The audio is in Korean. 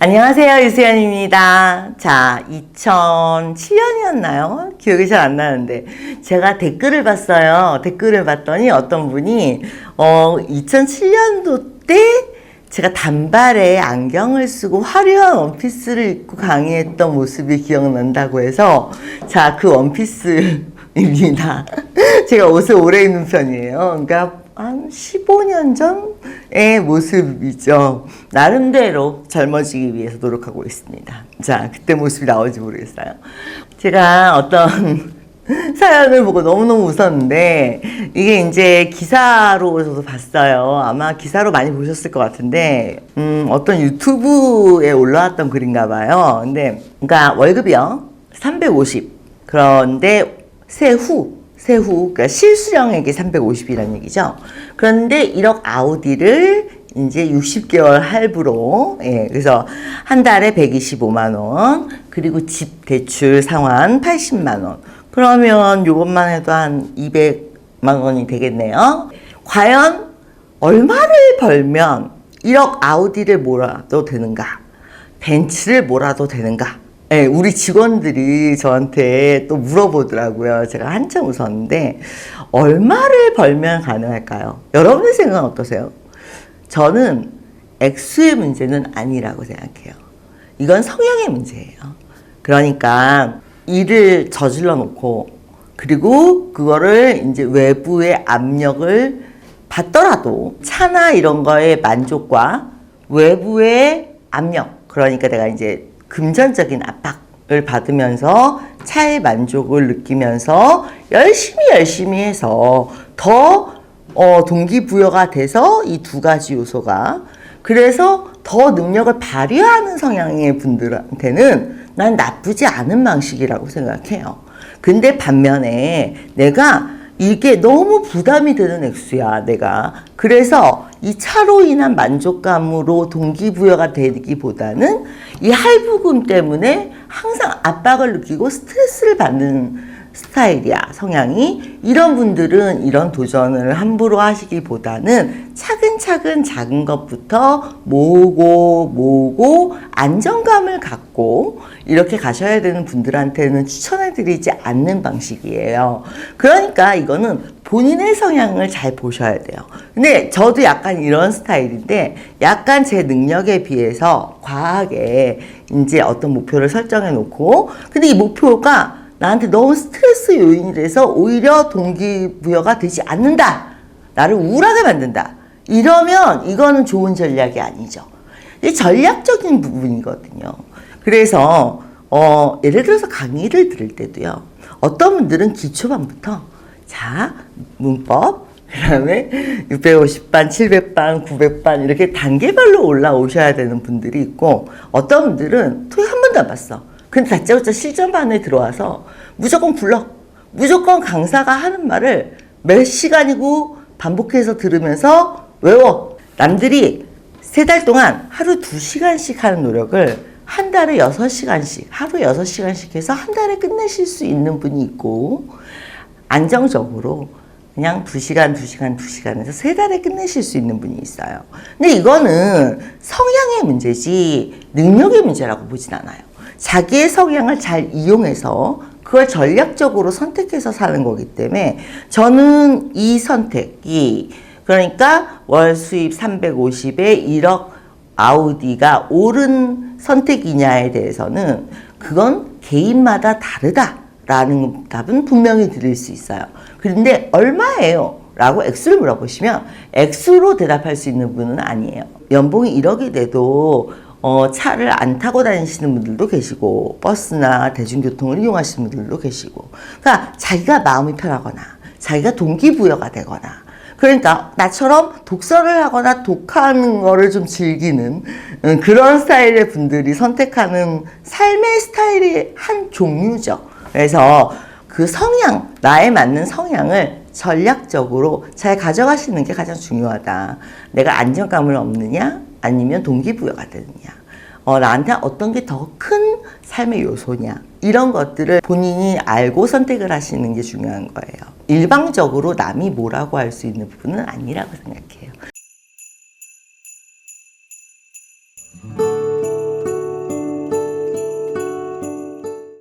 안녕하세요. 유수연입니다. 자, 2007년이었나요? 기억이 잘 안 나는데. 제가 댓글을 봤어요. 댓글을 봤더니 어떤 분이, 어, 2007년도 때 제가 단발에 안경을 쓰고 화려한 원피스를 입고 강의했던 모습이 기억난다고 해서, 자, 그 원피스입니다. 제가 옷을 오래 입는 편이에요. 그러니까 한 15년 전의 모습이죠. 나름대로 젊어지기 위해서 노력하고 있습니다. 자, 그때 모습이 나올지 모르겠어요. 제가 어떤 사연을 보고 너무너무 웃었는데, 이게 이제 기사로 저도 봤어요. 아마 기사로 많이 보셨을 것 같은데, 음, 어떤 유튜브에 올라왔던 글인가 봐요. 근데, 그러니까 월급이요. 350. 그런데 세후 세후, 그러니까 실수령액이 350이라는 얘기죠. 그런데 1억 아우디를 이제 60개월 할부로, 예, 그래서 한 달에 125만 원, 그리고 집 대출 상환 80만 원. 그러면 요것만 해도 한 200만 원이 되겠네요. 과연 얼마를 벌면 1억 아우디를 몰아도 되는가? 벤츠를 몰아도 되는가? 네, 우리 직원들이 저한테 또 물어보더라고요. 제가 한참 웃었는데, 얼마를 벌면 가능할까요? 여러분의 생각은 어떠세요? 저는 액수의 문제는 아니라고 생각해요. 이건 성향의 문제예요. 그러니까 일을 저질러 놓고, 그리고 그거를 이제 외부의 압력을 받더라도 차나 이런 거에 만족과 외부의 압력, 그러니까 내가 이제 금전적인 압박을 받으면서 차의 만족을 느끼면서 열심히 열심히 해서 더 어, 동기부여가 돼서 이 두 가지 요소가 그래서 더 능력을 발휘하는 성향의 분들한테는 난 나쁘지 않은 방식이라고 생각해요. 근데 반면에 내가 이게 너무 부담이 되는 액수야, 내가. 그래서 이 차로 인한 만족감으로 동기부여가 되기보다는 이 할부금 때문에 항상 압박을 느끼고 스트레스를 받는 스타일이야, 성향이. 이런 분들은 이런 도전을 함부로 하시기보다는 차근차근 작은 것부터 모으고 모으고 안정감을 갖고 이렇게 가셔야 되는 분들한테는 추천해드리지 않는 방식이에요. 그러니까 이거는 본인의 성향을 잘 보셔야 돼요. 근데 저도 약간 이런 스타일인데 약간 제 능력에 비해서 과하게 이제 어떤 목표를 설정해 놓고 근데 이 목표가 나한테 너무 스트레스 요인이 돼서 오히려 동기부여가 되지 않는다. 나를 우울하게 만든다. 이러면 이거는 좋은 전략이 아니죠. 이 전략적인 부분이거든요. 그래서 어, 예를 들어서 강의를 들을 때도요. 어떤 분들은 기초반부터 자 문법 그 다음에 650반, 700반, 900반 이렇게 단계별로 올라오셔야 되는 분들이 있고 어떤 분들은 토익 한 번도 안 봤어. 근데 다짜고짜 실전반에 들어와서 무조건 불러. 무조건 강사가 하는 말을 몇 시간이고 반복해서 들으면서 외워. 남들이 세 달 동안 하루 두 시간씩 하는 노력을 한 달에 여섯 시간씩, 하루 여섯 시간씩 해서 한 달에 끝내실 수 있는 분이 있고, 안정적으로 그냥 두 시간, 두 시간, 두 시간에서 세 달에 끝내실 수 있는 분이 있어요. 근데 이거는 성향의 문제지 능력의 문제라고 보진 않아요. 자기의 성향을 잘 이용해서 그걸 전략적으로 선택해서 사는 거기 때문에 저는 이 선택이 그러니까 월 수입 350에 1억 아우디가 옳은 선택이냐에 대해서는 그건 개인마다 다르다라는 답은 분명히 드릴 수 있어요. 그런데 얼마예요? 라고 액수를 물어보시면 액수로 대답할 수 있는 분은 아니에요. 연봉이 1억이 돼도 어, 차를 안 타고 다니시는 분들도 계시고 버스나 대중교통을 이용하시는 분들도 계시고 그러니까 자기가 마음이 편하거나 자기가 동기부여가 되거나 그러니까 나처럼 독서를 하거나 독하는 거를 좀 즐기는 음, 그런 스타일의 분들이 선택하는 삶의 스타일이 한 종류죠. 그래서 그 성향, 나에 맞는 성향을 전략적으로 잘 가져가시는 게 가장 중요하다. 내가 안정감을 얻느냐, 아니면 동기부여가 되느냐. 어, 나한테 어떤 게 더 큰 삶의 요소냐. 이런 것들을 본인이 알고 선택을 하시는 게 중요한 거예요. 일방적으로 남이 뭐라고 할 수 있는 부분은 아니라고 생각해요.